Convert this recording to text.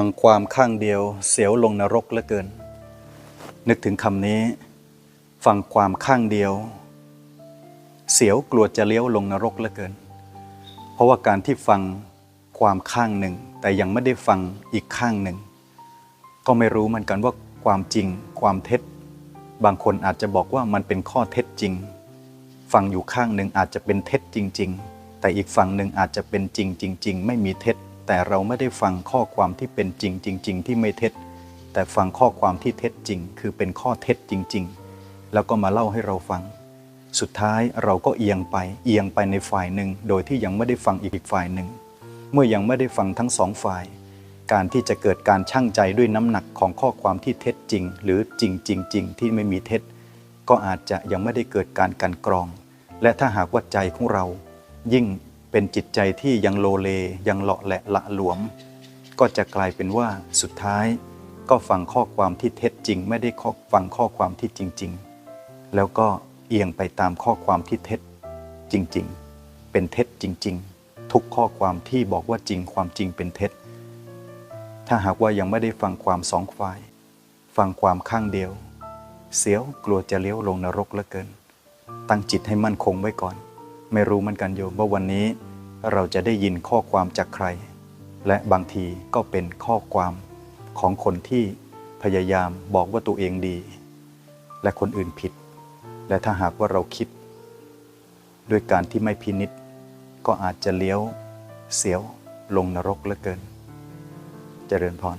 ฟังความข้างเดียวเสียวลงนรกเหลือเกิน นึกถึงคำนี้ ฟังความข้างเดียว เสียวกลัวจะเลี้ยวลงนรกเหลือเกิน เพราะว่าการที่ฟังความข้างหนึ่ง แต่ยังไม่ได้ฟังอีกข้างหนึ่ง ก็ไม่รู้เหมือนกันว่าความจริง ความเท็จ บางคนอาจจะบอกว่ามันเป็นข้อเท็จจริง ฟังอยู่ข้างหนึ่งอาจจะเป็นเท็จจริง ๆ แต่อีกฝั่งหนึ่งอาจจะเป็นจริงจริง ๆ ไม่มีเท็จ แต่เราไม่ได้ฟังข้อความที่เป็นจริงจริง ๆ ที่ไม่เท็จ แต่ฟังข้อความที่เท็จจริง คือเป็นข้อเท็จจริง ๆ แล้วก็มาเล่าให้เราฟัง สุดท้ายเราก็เอียงไปเอียงไปในฝ่ายหนึ่ง โดยที่ยังไม่ได้ฟังอีกฝ่ายหนึ่ง เมื่อยังไม่ได้ฟังทั้งสองฝ่าย การที่จะเกิดการชั่งใจด้วยน้ำหนักของข้อความที่เท็จจริง หรือจริงจริงจริงที่ไม่มีเท็จ ก็อาจจะยังไม่ได้เกิดการกันกรอง และถ้าหากว่าใจของเรา ยิ่ง เป็นจิตใจที่ยังโลเลยังเลาะแหละละหลวม ก็จะกลายเป็นว่าสุดท้าย ก็ฟังข้อความที่เท็จจริง ไม่ได้ฟังข้อความที่จริง ๆ แล้วก็เอียงไปตามข้อความที่เท็จจริง ๆ เป็นเท็จจริง ๆ ทุกข้อความที่บอกว่าจริงความจริงเป็นเท็จ ถ้าหากว่ายังไม่ได้ฟังความสองฝ่าย ฟังความข้างเดียว เสียวกลัวจะเลี้ยวลงนรกเหลือเกิน ตั้งจิตให้มั่นคงไว้ก่อน ไม่รู้เหมือนกันโยมว่าวันนี้เราจะได้ยินข้อความจากใคร และบางทีก็เป็นข้อความของคนที่พยายามบอกว่าตัวเองดี และคนอื่นผิด และถ้าหากว่าเราคิด ด้วยการที่ไม่พินิษก็อาจจะเลี้ยวเสียวลงนรกเหลือเกิน เจริญพร